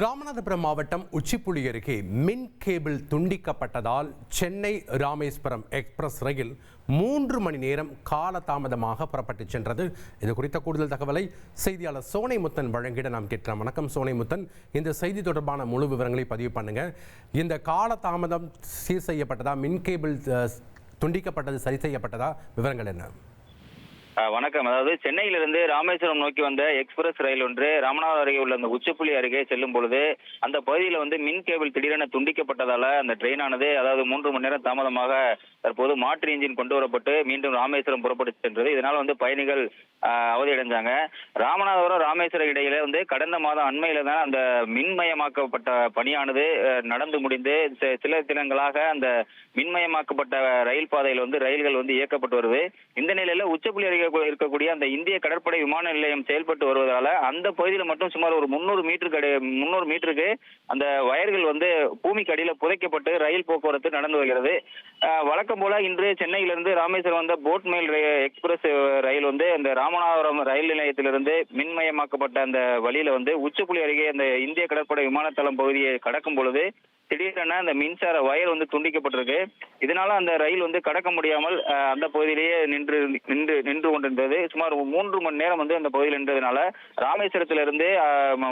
ராமநாதபுரம் மாவட்டம் உச்சிப்புளி அருகே மின் கேபிள் துண்டிக்கப்பட்டதால் சென்னை ராமேஸ்வரம் எக்ஸ்பிரஸ் ரயில் மூன்று மணி நேரம் காலதாமதமாக புறப்பட்டு சென்றது. இது குறித்த கூடுதல் தகவலை செய்தியாளர் சோனை முத்தன் வழங்கிட நாம் கேட்கலாம் வணக்கம் சோனை முத்தன் இந்த செய்தி தொடர்பான முழு விவரங்களை பதிவு பண்ணுங்க. இந்த காலதாமதம் சீர் செய்யப்பட்டதா? மின் கேபிள் துண்டிக்கப்பட்டது சரி செய்யப்பட்டதா? விவரங்கள் என்ன? வணக்கம். அதாவது சென்னையிலிருந்து ராமேஸ்வரம் நோக்கி வந்த எக்ஸ்பிரஸ் ரயில் ஒன்று ராமநாதபுரம் அருகே உள்ள அந்த உச்சப்புள்ளி அருகே செல்லும் பொழுது அந்த பகுதியில் வந்து மின் கேபிள் திடீரென துண்டிக்கப்பட்டதால அந்த ட்ரெயினானது அதாவது மூன்று மணி நேரம் தாமதமாக தற்போது மாற்று இன்ஜின் கொண்டு வரப்பட்டு மீண்டும் ராமேஸ்வரம் புறப்பட்டு சென்றது. இதனால் வந்து பயணிகள் அவதியடைஞ்சாங்க. ராமநாதபுரம் ராமேஸ்வரம் இடையில வந்து கடந்த மாதம் அண்மையில தான் அந்த மின்மயமாக்கப்பட்ட பணியானது நடந்து முடிந்து சில தினங்களாக அந்த மின்மயமாக்கப்பட்ட ரயில் பாதையில் வந்து ரயில்கள் வந்து இயக்கப்பட்டு வருது. இந்த நிலையில உச்சப்புள்ளி அருகே இருக்கக்கூடிய அந்த இந்திய கடற்படை விமான நிலையம் செயல்பட்டு வருவதால அந்த பகுதியில் மட்டும் சுமார் ஒரு முந்நூறு மீட்டருக்கு அடி முந்நூறு மீட்டருக்கு அந்த வயர்கள் வந்து பூமிக்கு அடியில் புதைக்கப்பட்டு ரயில் போக்குவரத்து நடந்து வருகிறது. வழக்க வழக்கம் போல இன்று சென்னையிலிருந்து ராமேஸ்வரம் வந்த போட் மெயில் எக்ஸ்பிரஸ் ரயில் வந்து அந்த ராமநாதபுரம் ரயில் நிலையத்திலிருந்து மின்மயமாக்கப்பட்ட அந்த வழியில வந்து உச்சப்புள்ளி அருகே அந்த இந்திய கடற்படை விமானத்தளம் பகுதியை கடக்கும் பொழுது திடீரென அந்த மின்சார வயர் வந்து துண்டிக்கப்பட்டிருக்கு. இதனால அந்த ரயில் வந்து கடக்க முடியாமல் அந்த பகுதியிலேயே நின்று நின்று நின்று கொண்டிருந்தது. சுமார் மூன்று மணி நேரம் வந்து அந்த பகுதியில் நின்றதுனால ராமேஸ்வரத்திலிருந்து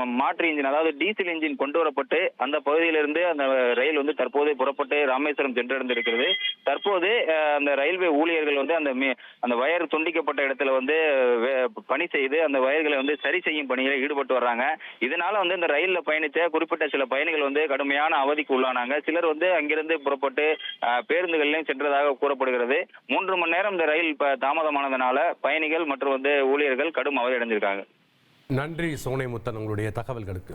மாற்று இன்ஜின் அதாவது டீசல் இன்ஜின் கொண்டு வரப்பட்டு அந்த பகுதியிலிருந்து அந்த ரயில் வந்து தற்போது புறப்பட்டு ராமேஸ்வரம் சென்றடைந்திருக்கிறது. தற்போது அந்த ரயில்வே ஊழியர்கள் வந்து அந்த மி- அந்த வயர் துண்டிக்கப்பட்ட இடத்துல வந்து வே- பணி செய்து அந்த வயர்களை வந்து சரி செய்யும் பணியில் ஈடுபட்டு வர்றாங்க. இதனால வந்து இந்த ரயிலில் பயணித்த குறிப்பிட்ட சில பயணிகள் வந்து கடுமையான அவதிக்கு உள்ளானாங்க. சிலர் வந்து அங்கிருந்து புறப்பட்டு பேருந்துகளிலும் சென்றதாக கூறப்படுகிறது. மூன்று மணி நேரம் இந்த ரயில் தாமதமானதுனால பயணிகள் மற்றும் வந்து ஊழியர்கள் கடும் அவதி அடைஞ்சிருக்காங்க நன்றி சோனை முத்தன் உங்களுடைய தகவல்களுக்கு.